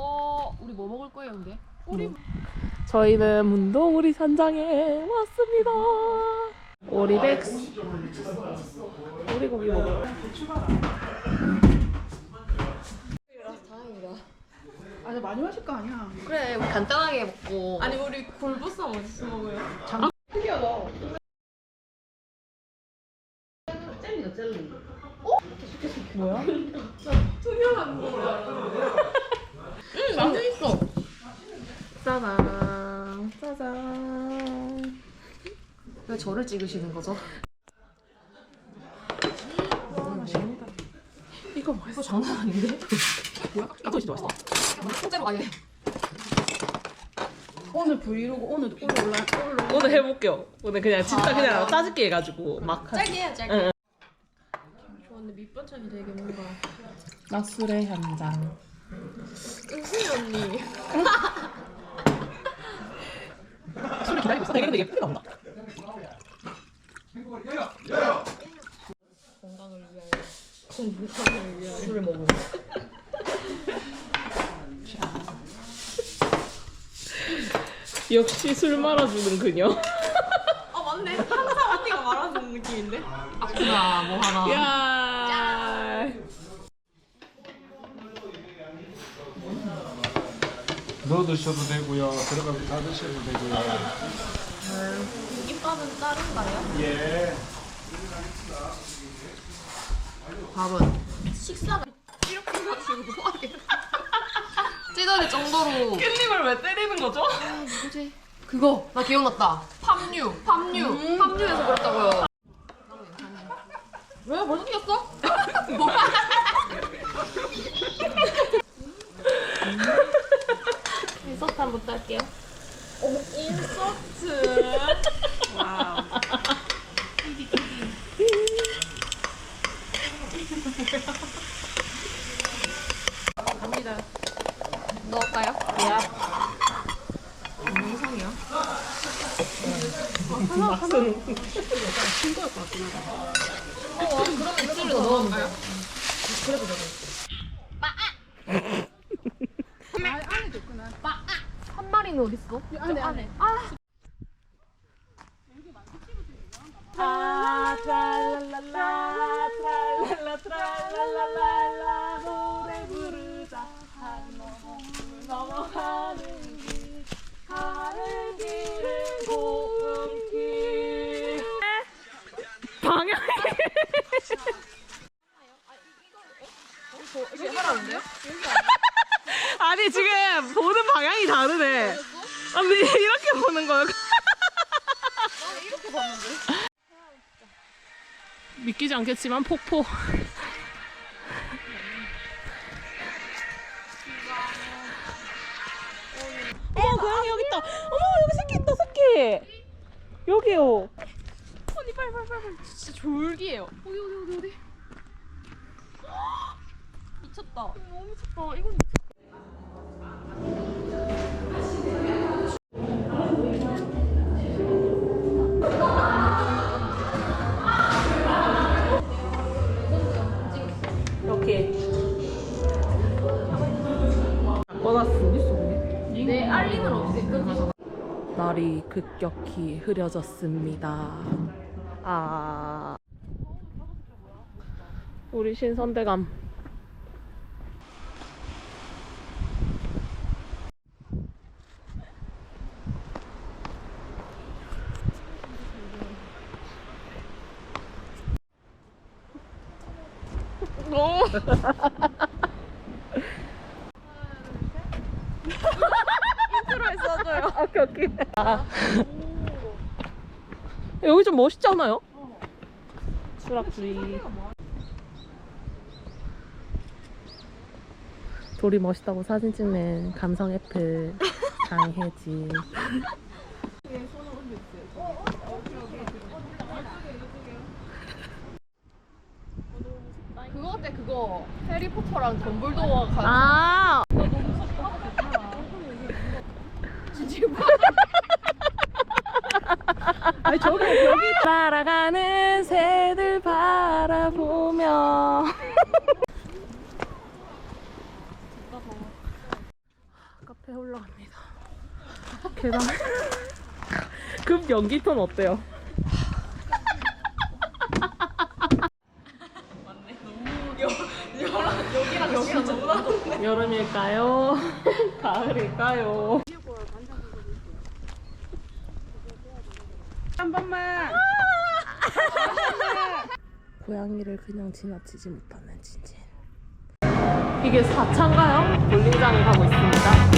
어, 우리 뭐 먹을 거예요, 근데? 우리 저희는 문동우리 산장에 왔습니다. 오리백스. 오리고기 먹어요. 다행이다. 아, 나 많이 마실 거 아니야. 그래, 우리 간단하게 먹고. 아니 우리 골보쌈 어디서 먹어요? 특이하다. 투명한 거야. 응, 완전 있어. 짜잔. 짜잔. 왜 저를 찍으시는 거죠? 이거 맛있어. 장난 아닌데? 뭐야? 이거 진짜 맛있어. 통째로 아예. 오늘 브이로그 오늘 오늘 올라 올라. 오늘 해볼게요. 오늘 그냥 진짜 그냥 짜집기 해가지고 막. 짧게 해야 짧게. 응. 좋았는데 밑반찬이 되게 뭔가 낮술의 현장. 은수이 언니 되게 근데 예쁘게 나온다. 건강을 위하여. 건강을 위하여. 술을 먹어. 역시 술 말아주는 그녀. 아 맞네 항상 언니가 말하는 느낌인데 아프나, 뭐 하나. 야. 넣어 드셔도 되고요. 들어가서 다 드셔도 되고요. 김밥은 다른가요? 예. 밥은 식사가 이렇게 해가지고 하게 찢어질 정도로. 깻잎을 왜 때리는 거죠? 뭐지? 그거 나 기억났다. 팜유, 팜유, 팜유에서 그랬다고요. 왜 벌써 뛰었어? 뭐? 인서트 한번 딸게요. 오 인서트. 와우. 갑니다. 넣을까요? 영상이야? 어, 그러면 입술에 넣어볼까요? 아, 안에 됐구나. 한 마리는 어딨어? 안에 안에. 아, 트랄랄랄라, 트랄랄라, 트랄랄랄라, 노래 부르자. 한 넘어 넘어가는 길, 가는 길은 고운 길. 방향이. 이게 하라는데요? 아니, 지금 보는 방향이 다르네. 아니, 이렇게 보는 거야. 이렇게 봤는데. 믿기지 않겠지만 폭포. 어머 고양이 여기 있다. 어머 여기 새끼 있다 새끼. 여기요. 언니 빨리 빨리 빨리 빨리. 진짜 졸기예요 어디 어디 어디 어디 미쳤다 너무 미쳤다 이건 급격히 흐려졌습니다. 아. 우리 신선대감. 오 아. 여기 좀 멋있지 않아요? 수락주의. 돌이 멋있다고 사진 찍는 감성 애플 장혜진. 그거 같아, 그거. 해리포터랑 덤블도어가 가. 아. 아니 저기 여기 날아가는 새들 바라보며 배 올라갑니다. 계단. 급 연기톤 어때요? 여름일까요? 가을일까요? 한 번만. 고양이를 그냥 지나치지 못하는 진진. 이게 4차인가요? 볼링장을 가고 있습니다.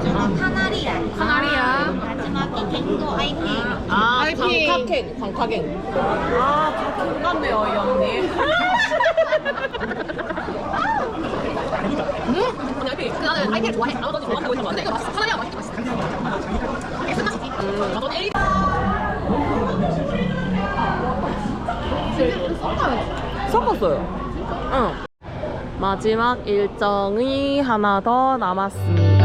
치아. 카나리아. 카나리아. 마지막에 갱도 아이피. 아, 광카갱, 광카갱. 아, 다 똑같네요, 이 언니. 그 나는 아이피를 좋아해. 아무도 좋아한다고 했던 건데 이거 맛있어. 카나리아 맛있게 맛있어. 끝맛이지. 음. 저는 에리. 섞었어요. 응. 마지막 일정이 하나 더 남았습니다.